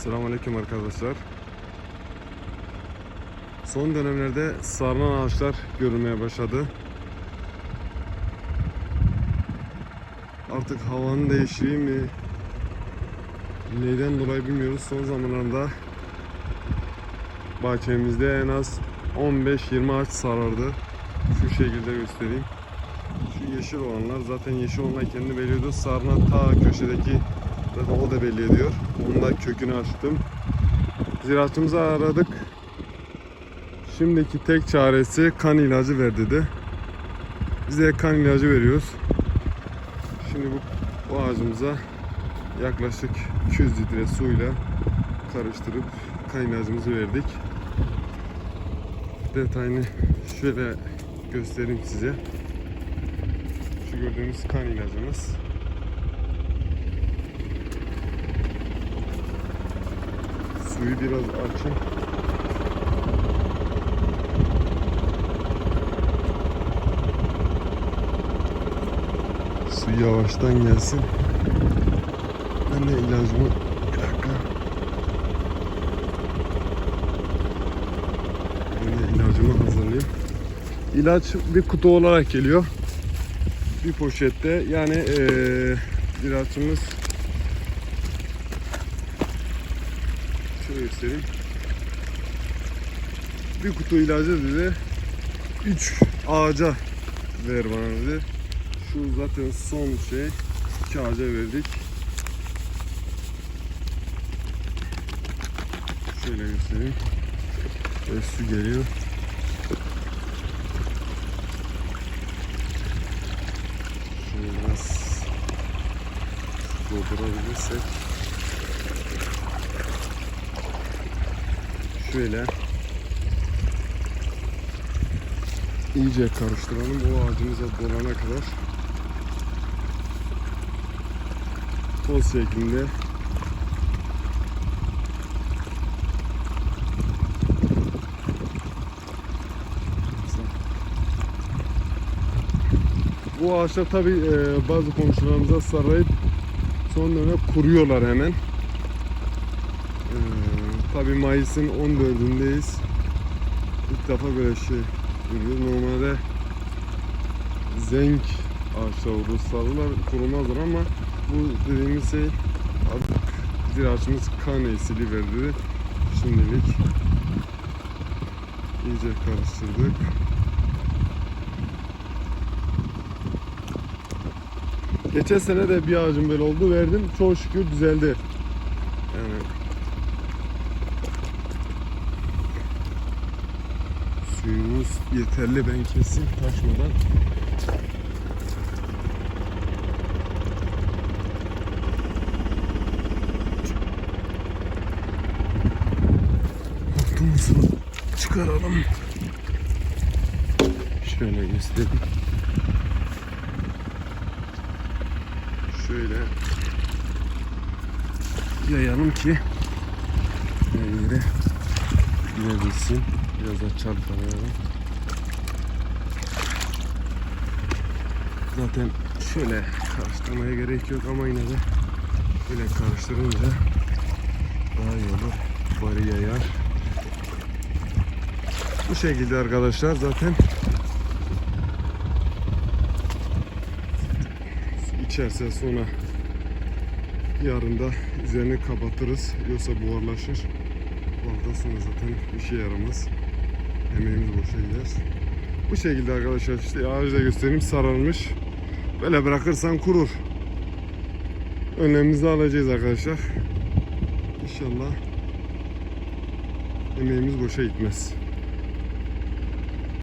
Selamünaleyküm arkadaşlar. Son dönemlerde sarılan ağaçlar görülmeye başladı. Artık havanın değiştiği mi neyden dolayı bilmiyoruz. Son zamanlarda bahçemizde en az 15-20 ağaç sarardı. Şu şekilde göstereyim. Şu yeşil olanlar zaten yeşil olanlar kendi belliyordu. Sarılan ta köşedeki zaten o da belli ediyor. Onun da kökünü açtım. Ziraatçımızı aradık. Şimdiki tek çaresi kan ilacı ver dedi. Biz de kan ilacı veriyoruz. Şimdi bu, bu ağacımıza yaklaşık 200 litre suyla karıştırıp kan ilacımızı verdik. Detayını şöyle göstereyim size. Şu gördüğünüz kan ilacımız. Suyu biraz açın. Su yavaştan gelsin. Ben de ilacımı bir dakika. Ben de ilacımı hazırlayayım. İlaç bir kutu olarak geliyor. Bir poşette yani eee ilaçımız şöyle göstereyim. Bir kutu ilacı dedi. 3 ağaca ver bana dedi. Şu zaten son şey. 2 ağaca verdik. Şöyle göstereyim. Böyle su geliyor. Şöyle biraz doldurabilirsek. Şöyle. İyice karıştıralım. O ağacımıza dolana kadar. Toz şeklinde. Bu ağaçlar tabi bazı komşularımıza sarayıp son dönem kuruyorlar hemen. Tabi Mayıs'ın 14'ündeyiz. İlk defa böyle şey görüyoruz. Normalde zenk ağaçlar olur, sarılar kurumazlar ama bu dediğimiz şey artık ziraatçımız kan esili verdi. Şimdilik iyice karıştırdık. Geçen sene de bir ağacım böyle oldu verdim. Çok şükür düzeldi. Yani suyumuz yeterli ben kesin taşmadan. Hortumumuzu çıkaralım. Şöyle göstereyim. Şöyle yayalım ki her yere girebilsin. Biraz da çarpalım. Zaten şöyle karıştırmaya gerek yok ama yine de böyle karıştırınca daha iyi olur. Bari yayar. Bu şekilde arkadaşlar zaten içerse sonra yarın da üzerini kapatırız. Yoksa buharlaşır. Sonra zaten bir şey yaramaz. Emeğimiz boşa gider. Bu şekilde arkadaşlar işte ağacı da göstereyim sararmış. Böyle bırakırsan kurur. Önlemimizi alacağız arkadaşlar. İnşallah emeğimiz boşa gitmez.